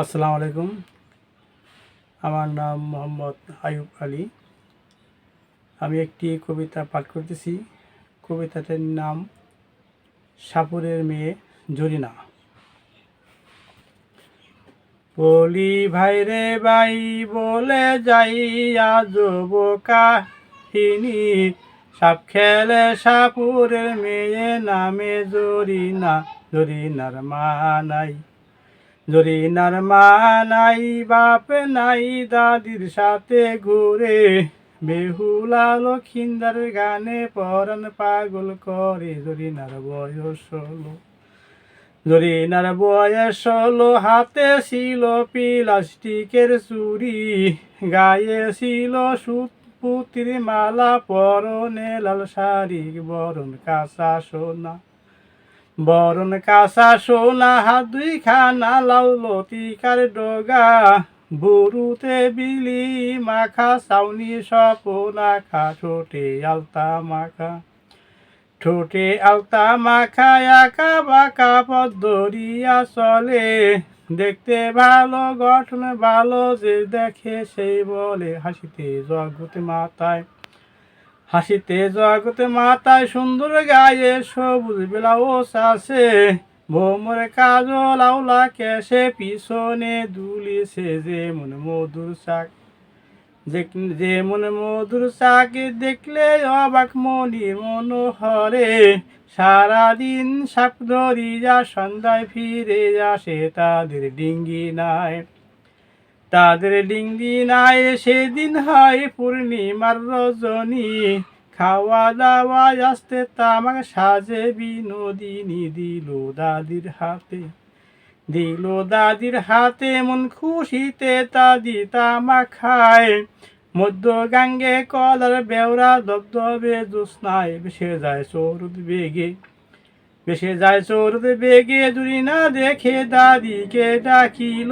আসসালামু আলাইকুম। আমার নাম মোহাম্মদ আয়ুব আলী। আমি একটি কবিতা পাঠ করতেছি। কবিতাটার নাম সাপুরের মেয়ে জরিনা। বলি, ভাই রে ভাই, বলে যাই আজ কাহিনী সাপ খেলে সাপুরের মেয়ে নামে জরিনা, জরিনার মা নাই। জরিনার মা নাই বাপ নাই দাদির সাথে ঘুরে, বেহুলা লক্ষিন্দার গানে পরাণ পাগল করে। জরিনার বয়স হলো জরিনার বয়স হলো, হাতে ছিল প্লাস্টিকের চুরি গায়ে ছিল সুত পুতির মালা, পরনে লাল শাড়ি বরণ কাঁচা সোনা। বরণ কাঁচা সোনা হাত দুই খানা লাউ লতিকার ডগা। বুরুতে বিলি মাখা সাউনি সপনা খা, ঠোঁটে আলতা মাখা। ঠোঁটে আলতা মাখা একা বাঁকা পদ্মরিয়া চলে দেখতে ভালো, গঠন ভালো, যে দেখে সেই বলে হাসিতে জগৎ মাতায়। হাসিতে জগতে মাথায় সুন্দর গায়ে সবুজ ব্লাউজ আছে। ভোমর কাজল আউলা কেসে পিছনে দুলিছে যেমন মধুর শাক। যে- যেমন মধুর শাকে দেখলে অবাক মনি মনোহরে। সারাদিন সাপ ধরিয়া সন্ধ্যায় ফিরে আসে তাদের ডিঙ্গি নাই তাদের ডিঙ্গি নাই সেদিন হয় পূর্ণিমার রজনী। খাওয়া দাওয়া আসতে তামাক সাজে বিনোদিনী দিল দাদির হাতে। দিল দাদির হাতে মন খুশিতে দাদি তামাক খায়। মধ্য গাঙ্গে কলার বেওরা দবদবে জোৎস্নায় ভেসে যায় সৌরদ বেগে। ভেসে যায় সৌরদ বেগে জুড়ি না দেখে দাদিকে ডাকিল।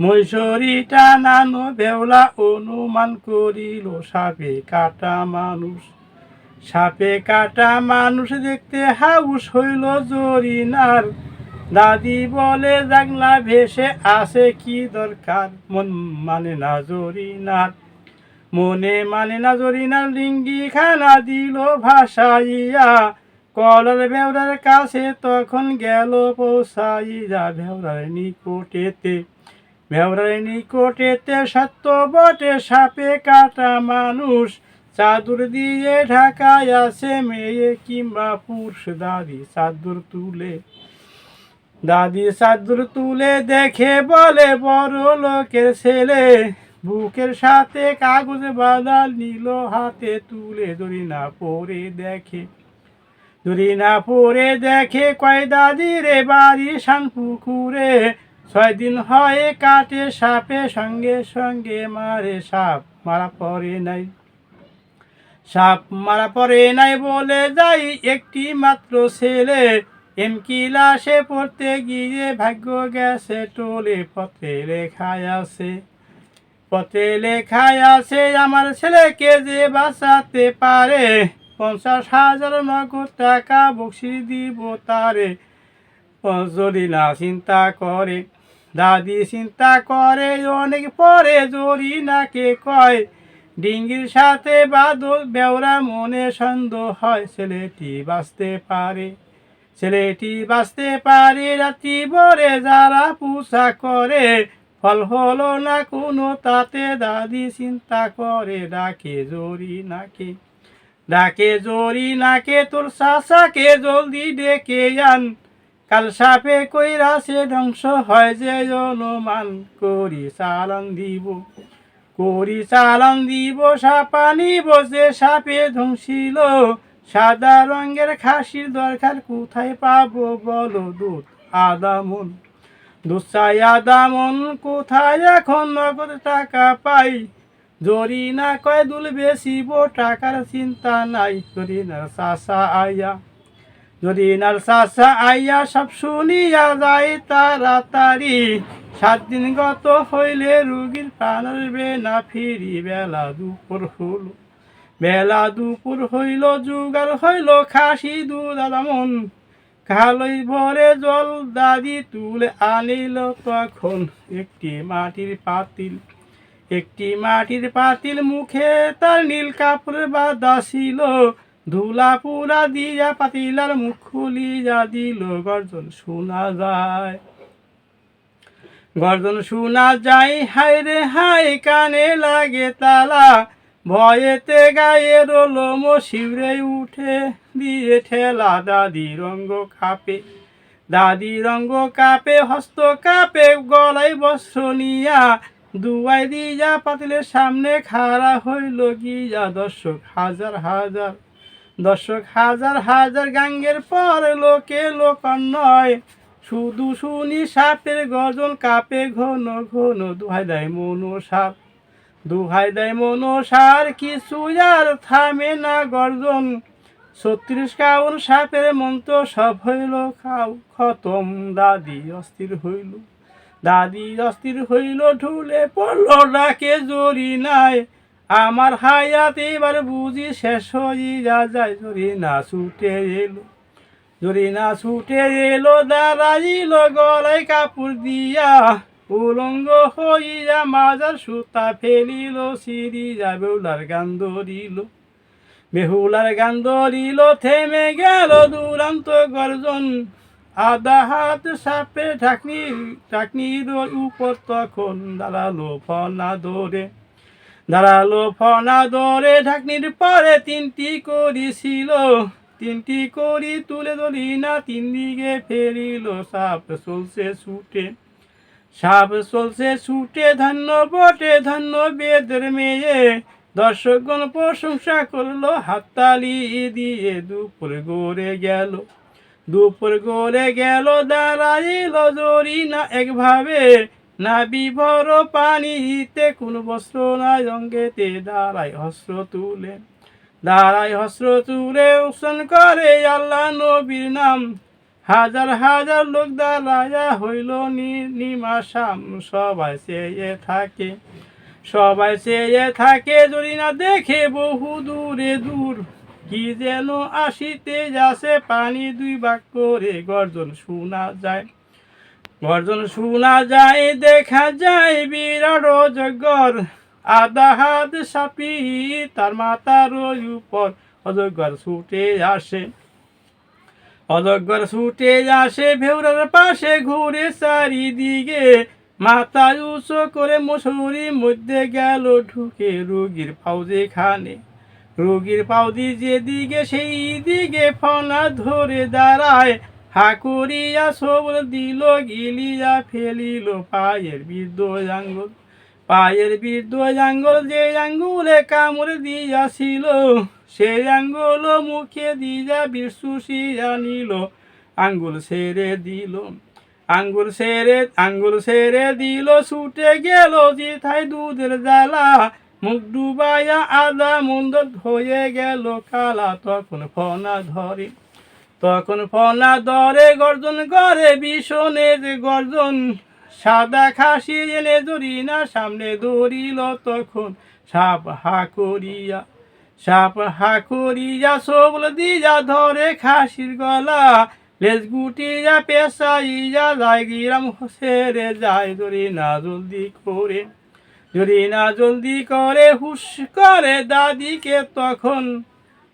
মৈশরী টানানো বেওলা অনুমান করিল, সাপে কাটা মানুষ। সাপে কাটা মানুষ দেখতে হাউস হইল জরিনার। দাদি বলে, জাগলা ভেসে আছে কি দরকার? মন মানে না জরিনার। মনে মানে না জরিনার লিঙ্গি খানা দিল ভাসাইয়া। কলার বেওরার কাছে তখন গেল পৌঁছাইয়া বেওরার নিকটেতে। ভেওরার নিকটেতে সত্য বটে, সাপে কাটা মানুষ। চাদর দিয়ে ঢাকায় আছে মেয়ে কিংবা পুরুষ দাদি চাদর তুলে। দাদি চাদর তুলে দেখে বলে, বড় লোকের ছেলে, বুকের সাথে কাগজ বাদাল নিল, হাতে তুলে ধরি না পরে দেখে। ধরি না পরে দেখে কয়, দাদি রে বাড়ি শান পুকুরে ছয় দিন হয় কাটে সাপে, সঙ্গে সঙ্গে মারে সাপ, মারা পড়ে নাই। সাপ মারা পড়ে নাই বলে যাই একটি মাত্র ছেলে। এম কিলাসে পড়তে গিয়ে ভাগ্য গেছে, টোলে পথে লেখায় আছে। পথে লেখায় আছে, আমার ছেলেকে যে বাঁচাতে পারে, পঞ্চাশ হাজার নগদ টাকা বকশি দিব তারে। যদি না চিন্তা করে দাদি চিন্তা করে, অনেক পরে জরি নাকে কয়, ডিঙ্গির সাথে বাদল বেওরা মনে সন্দেহ হয়, ছেলেটি বাঁচতে পারে। ছেলেটি বাঁচতে পারে, রাত্রি ভরে যারা পূজা করে, ফল হলো না কোনো, তাতে দাদি চিন্তা করে, ডাকে জরি নাকে। ডাকে জরি নাকে, তোর চাচাকে জলদি ডেকে আন। কাল সাপে কইরা সে ধ্বংস হয় যে অনুমান। করি চালান দিব, করি চালান দিব সাপানি বসে সাপে ধ্বংসিল। সাদা রঙের খাসির দরকার কোথায় পাবো বলো দুধ আদামন? দুধ চাই আদামন, কোথায় এখন নগদ টাকা পাই? জরি না কয় দুল বেশিব টাকার চিন্তা নাই জরি না চাষা আইয়া যদি চাষা আইয়া সব শুনিয়া যায় তাড়াতাড়ি, সাত দিন গত হইলে রুগীর প্রাণ আসবে না, ফিরি বেলা দুপুর হল বেলা দুপুর হইল জুগার হইল খাসি দুধ আদামন খালই ভরে জল দাদি তুলে আনিল তখন একটি মাটির পাতিল। একটি মাটির পাতিল মুখে তার নীল কাপড় বাঁধা ছিল। ধুলা পুরা দিয়া পাতিলার মুখ খুলিয়া দিল গর্জন শোনা যায়। গর্জন শোনা যায়, হায় রে হায়, কানে লাগে তালা। ভয়েতে গায়ের লোম শিবরে উঠে, দিয়ে ঠেলা দাদি রঙ্গ কাপে। দাদি রঙ্গ কাপে, হস্ত কাপে, গলায় বস্ত্র নিয়া। দুয়াই দিয়া পাতিলের সামনে খাড়া হইল গিয়া দর্শক হাজার হাজার। দর্শক, হাজার হাজার গাঙ্গের পর লোকে লোক নয়। শুধু শুনি সাপের গর্জন কাপে ঘন ঘন, দুহাই দেয় মনো সাপ দুহাই দেয় মনো সার কিছু আর থামে না গর্জন। ছত্রিশ কাউন সাপের মন্ত্র, সব হইল খাও, খতম। দাদি অস্থির হইল, দাদি অস্থির হইল, ঢুলে পড়ল ডাকে জরি নাই আমার হায়াত এবার বুঝি শেষ হয়ে যা যায় জরি না ছুটে এলো, জরি না ছুটে এলো, দাঁড়াইল গলায় কাপড় দিয়া। উলঙ্গ হইয়া মাজার সুতা ফেলিল সিরিয়া বেউলার গান ধরিল। বেহুলার গান ধরিল, থেমে গেল দুরান্ত গর্জন। আধা হাত সাপে ঢাকনি, ঢাকনির উপর তখন দাঁড়াল ফনা ধরে। দাঁড়াল ফনা দরে ঢাকনির পরে তিনটি করিছিল তিনটি করি তুলে ধরি না, তিন দিকে ফেরিল সাপ চলছে ছুটে। সাপ চলছে ছুটে, ধন্য বটে, ধন্য বেদের মেয়ে। দর্শকগণ প্রশংসা করল, হাততালি দিয়ে দুপুর গড়ে গেল। দুপুর গড়ে গেল, দাঁড়াইল জরি না একভাবে। না বিভর পানিতে কোন বস্ত্র নাই অঙ্গেতে দাঁড়ায় হস্র তুলে। দাঁড়ায় হস্র তুলে উৎসন করে আল্লাহ নবীর নাম। হাজার হাজার লোক দাঁড়ায়া হইল নি- নিমাসাম সবাই চেয়ে থাকে, সবাই চেয়ে থাকে যদি না দেখে বহু দূরে দূর। কি যেন আসিতে যাচ্ছে, পানি দুই বাক করে গর্জন শোনা যায়। গর্জন শোনা যায়, দেখা যায় বিরাট অজগর। আধা হাত সাপি, তার মাথার উপর অজগর ছুটে আসে। অজগর ছুটে আসে, ভেউরার পাশে ঘুরে চারিদিকে। মাথা উঁচু করে মশুরির মধ্যে গেল, ঢুকে রুগীর পাউজে খানে রুগীর পাউদি যেদিকে সেই দিকে ফনা ধরে দাঁড়ায়। হাকুরিয়া সবল দিল, গিলিয়া ফেলিল পায়ের বৃদ্ধ আঙ্গুল। পায়ের বৃদ্ধ আঙ্গুল যে আঙ্গুলে কামড় দিয়াছিল সেই আঙ্গুল মুখে দিয়া বিশুষিয়া নিল, আঙ্গুল সেরে দিল। আঙ্গুল সেরে আঙ্গুল সেরে দিল, ছুটে গেল যেথায় দুধের জ্বালা। মুখ ডুবাইয়া আদা মন্দ হয়ে গেল কালা, তখন ফনা ধরে। তখন ফনা ধরে গর্জন করে ভীষণের গর্জন। সাদা খাসি এনে ধরি না, সামনে ধরিল তখন সাপ হা করিয়া। সাপ হা করিয়া সবল দিয়া ধরে খাসির গলা। লেজ গুটিয়া পেশাইয়া যায় গিরাম সেরে যায় ধরি না জলদি করে। যদি না জলদি করে, হুশ করে দাদিকে তখন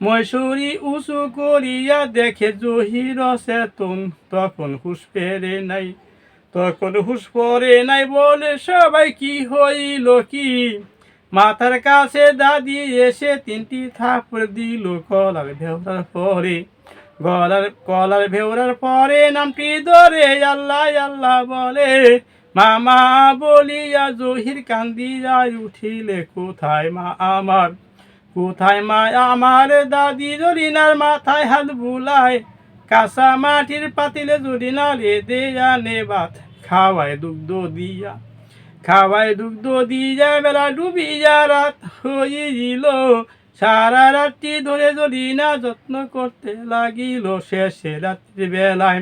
মৈশুরি উঁচু করিয়া দেখে জহির চেতন তখন হুশ পেরে নাই, তখন হুশ পরে নাই বলে সবাই কি হইল কি? মাথার কাছে দাদি এসে তিনটি থাপড় দিল কলার ভেউরার পরে, গলার, কলার ভেউরার পরে নামটি ধরে আল্লাহ আল্লাহ বলে, মামা বলিয়া জহির কান্দিয়া উঠিলে কোথায় মা আমার? কোথায় মা আমার দাদি জরিনার মাথায় হাত বুলায় কাঁচা মাটির পাতিলে জরিনা রে দেয়া নে ভাত? খাওয়ায় দুগ্ধ দিয়া, খাওয়ায় দুগ্ধ দিয়া বেলা ডুবি ডুবিয়া রাত হইল। সারা রাত্রি ধরে জরিনা যত্ন করতে লাগিল, শেষে রাত্রি বেলায়,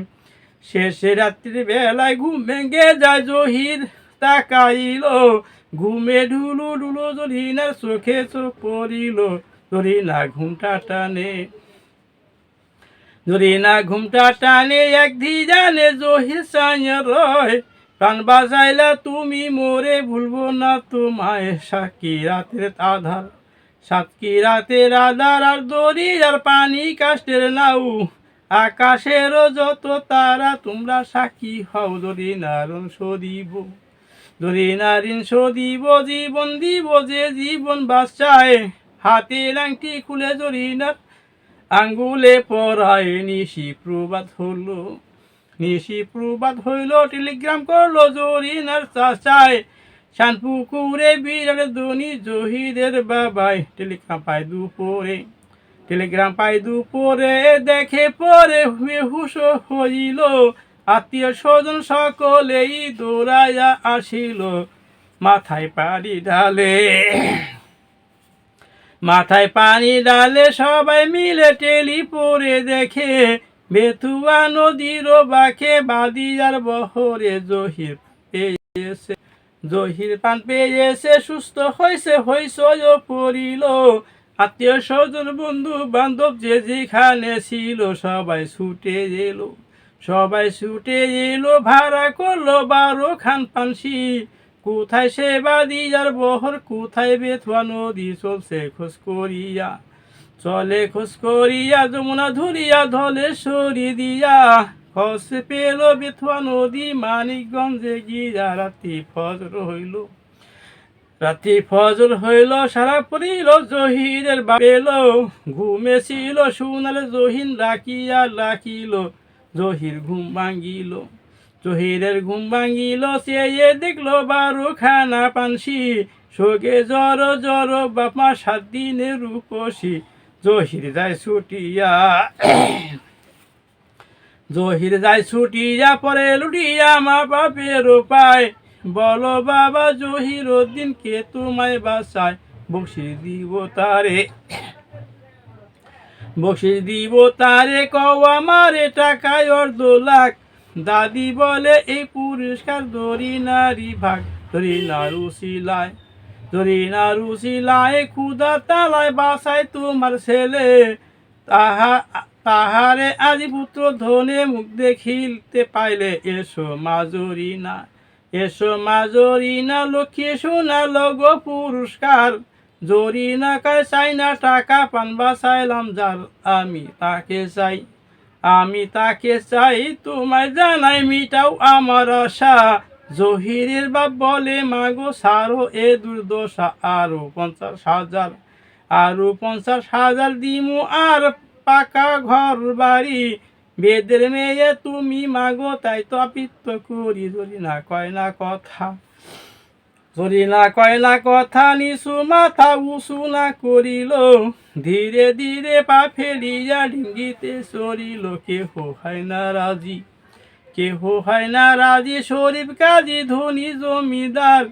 শেষে রাত্রি বেলায় ঘুম ভেঙে যায় জহির। তাকাইল, ঘুমে ঢুলু ঢুলু জরিনার চোখে চোখ পড়িল জরিনা ঘুমটা টানে। জরিনা ঘুমটা টানে, এক ধি জানে সাইয়া রয়। প্রাণ বাজাইলা তুমি মোরে, ভুলবো না তোমায়। সাকি রাতের আধার, সাতকি রাতের আধার, আর দড়ি আর পানি কাষ্টের নাও আকাশের যত তারা, তোমরা সাক্ষী হও যদি নারণ সদিব যদি নারীন সদিব জীবন দিব যে জীবন বাঁচায়। হাতে লাংটি খুলে জরিনার আঙ্গুলে পরায় নিশি প্রবাদ হলো। নিশি প্রবাদ হইল, টেলিগ্রাম করল, জরিনার চাচায়। শানপুকুরে বিরাট ধনী জহিদের বাবাই টেলিগ্রাম পায় দুপুরে, টেলিগ্রাম পাই দুপুরে, দেখে পরে হুশ হইল। আত্মীয় স্বজন সকলেই দৌড়াইয়া আসিল। মাথায় পানি ডালে মাথায় পানি ডালে সবাই মিলে টেলি পরে দেখে বেথুয়া নদীর বাঁকে বাদিয়ার বহরে জহির পেয়েছে। জহির পান পেয়েছে, সুস্থ হয়েছে হয়েছে পড়িল। আত্মীয় স্বজন বন্ধু বান্ধব যে যেখানে ছিল সবাই ছুটে এলো। সবাই ছুটে এলো ভাড়া করল বারো খান পানসি। কোথায় সে বাদিয়ার বহর, কোথায় বেথুয়া নদী চলছে খোঁজ করিয়া। চলে খোঁজ করিয়া, যমুনা ধরিয়া ধলে সরি দিয়া। খস পেল বেথুয়া নদী, মানিকগঞ্জে গিয়া রাতি ফজর হইল। রাতি ফজর হইল, সারা পড়িল জহিরের বাপেল ঘুমেছিল শুনালে জহিন রাখিয়া রাখিল। জহির ঘুম ভাঙ্গিল। জহিরের ঘুম ভাঙ্গিল, সে দেখল বারো খানা পানসি। শোকে জর জর বাপমা সাত দিনের রূপসী জহির যায় ছুটিয়া জহির যায় ছুটিয়া, পরে লুটিয়া মা বাপের পায় বলো বাবা, জহির দিন কে তোমায় বাসায় বসে দিব তারে। বসে দিব তারে কওয়া মারে টাকায় অর্ধ লাখ। দাদি বলে, এই পুরস্কার দড়ি নারী ভাগ দড়ি নারু সিলায় দড়ি নারু সিলায় ক্ষুদা তালায় বাসায় তোমার ছেলে। তাহা, তাহারে আজি পুত্র ধনে মুখ দেখিতে পাইলে, এসো মাজরি না এসো মাজরি না লক্ষ্মী সোনা লগ পুরস্কার। জরি না কায় চাই না টাকা পানবা চাইলাম যার আমি তাকে চাই। আমি তাকে চাই, তোমায় জানাই মিটাও আমার আশা। জহিরের বাপ বলে, মাগো সারো এ দুর্দশা। আরও পঞ্চাশ হাজার, আরও পঞ্চাশ হাজার দিমু আর পাকা ঘর বাড়ি। বেদের মেয়ে তুমি, মাগো, তাই তো আপিত্ত করি। যদি না কয় না কথা। যদি না কয় না কথা নিশু, মাথা উসু না করিল। ধীরে ধীরে পা ফেলিয়া ডিঙ্গিতে সরিল। কেহ হয় না রাজি, কেহ হয় না রাজি। শরীফ কাজী, ধনী জমিদার,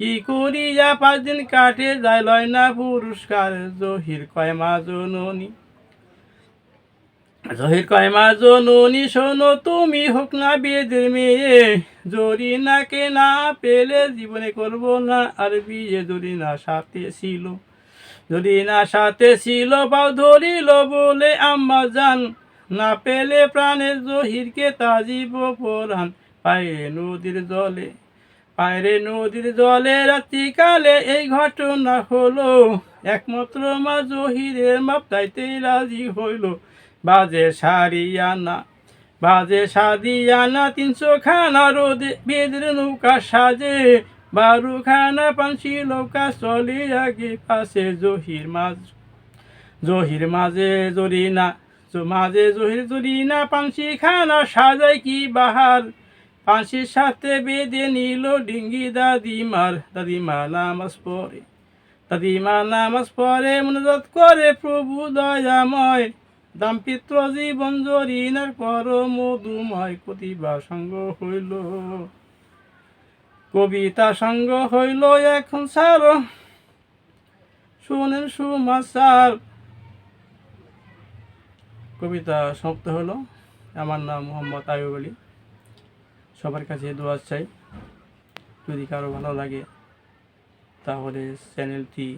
কি করিয়া পাঁচ দিন কাটে যায়, লয় না পুরস্কার, জহির কয় মা জননী। জহির কয় মা জননী, শোনো তুমি, হোক না বেদের মেয়ে। জরি নাকে না পেলে জীবনে করব না, আর বিয়ে যদি না সাথে ছিল। যদি না সাথে ছিল, পাও ধরিল বলে আম্মা জান। না পেলে প্রাণের জহিরকে তাজিব পরাণ। পায়ে নদীর জলে পায়রে নদীর জলে রাত্রিকালে এই ঘটনা হলো। একমাত্র মা জহিরের মাপ তাইতে রাজি হইল। বাজে সারিয়ানা বাজে সাদিয়ানা তিনশো খানা রোদে বেদের নৌকা সাজে বারু খানা পাঁচি নৌকা চলে আগে পাশে জহির মাঝ, জহির মাঝে জরিনা মাঝে জহির জরিনা পাঁচি খানা সাজাই কি বাহার পাঁচির সাথে বেঁধে নিল ডিঙ্গি দাদিমার দাদিমা নামাজ পড়ে দাদিমা নামাজ পড়ে, মনোজাত করে প্রভু দয়াময় দাম্পিত্র জীবন জরিনার পর মধুময় কতিবা সঙ্গ হইল। কবিতা সঙ্গ হইল এখন সার শুনেন সুমাচার কবিতা সমাপ্ত হলো। আমার নাম মোহাম্মদ আয়ুব আলী। সবার কাছে দোয়া চাই। যদি কারও ভালো লাগে, তাহলে চ্যানেলটি